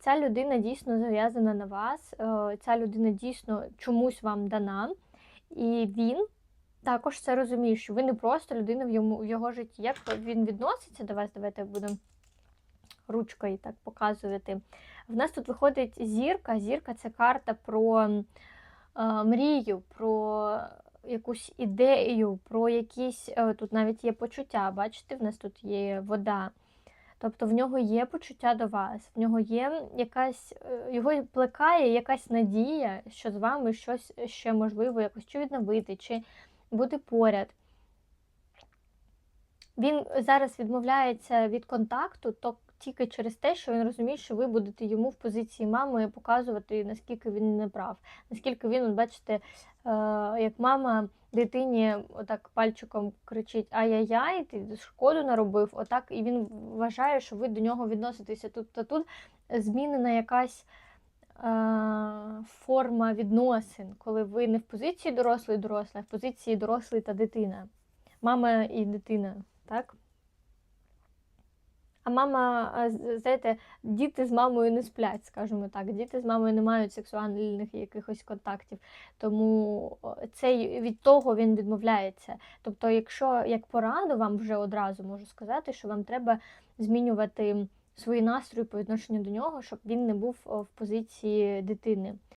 ця людина дійсно зав'язана на вас, е, ця людина дійсно чомусь вам дана, і він також це розуміє, що ви не просто людина в йому в його житті. Як він відноситься до вас? Давайте будемо ручкою так показувати. В нас тут виходить зірка. Зірка це карта про е, мрію, про якусь ідею, про якісь е, тут навіть є почуття. Бачите, в нас тут є вода. Тобто в нього є почуття до вас, в нього є якась, е, його плекає якась надія, що з вами щось ще можливо якось чи відновити, чи бути поряд. Він зараз відмовляється від контакту, то тільки через те, що він розуміє, що ви будете йому в позиції мами показувати, наскільки він не прав, наскільки він, от бачите, е, як мама дитині отак пальчиком кричить Ай-яй-яй, ти шкоду наробив, отак, і він вважає, що ви до нього відноситеся тут та тут змінена якась е, форма відносин, коли ви не в позиції дорослий доросла, а в позиції дорослий та дитина. Мама і дитина, так? А мама, знаєте, діти з мамою не сплять, скажімо так. Діти з мамою не мають сексуальних якихось контактів. Тому цей від того він відмовляється. Тобто, якщо як пораду вам вже одразу можу сказати, що вам треба змінювати свої настрої по відношенню до нього, щоб він не був в позиції дитини.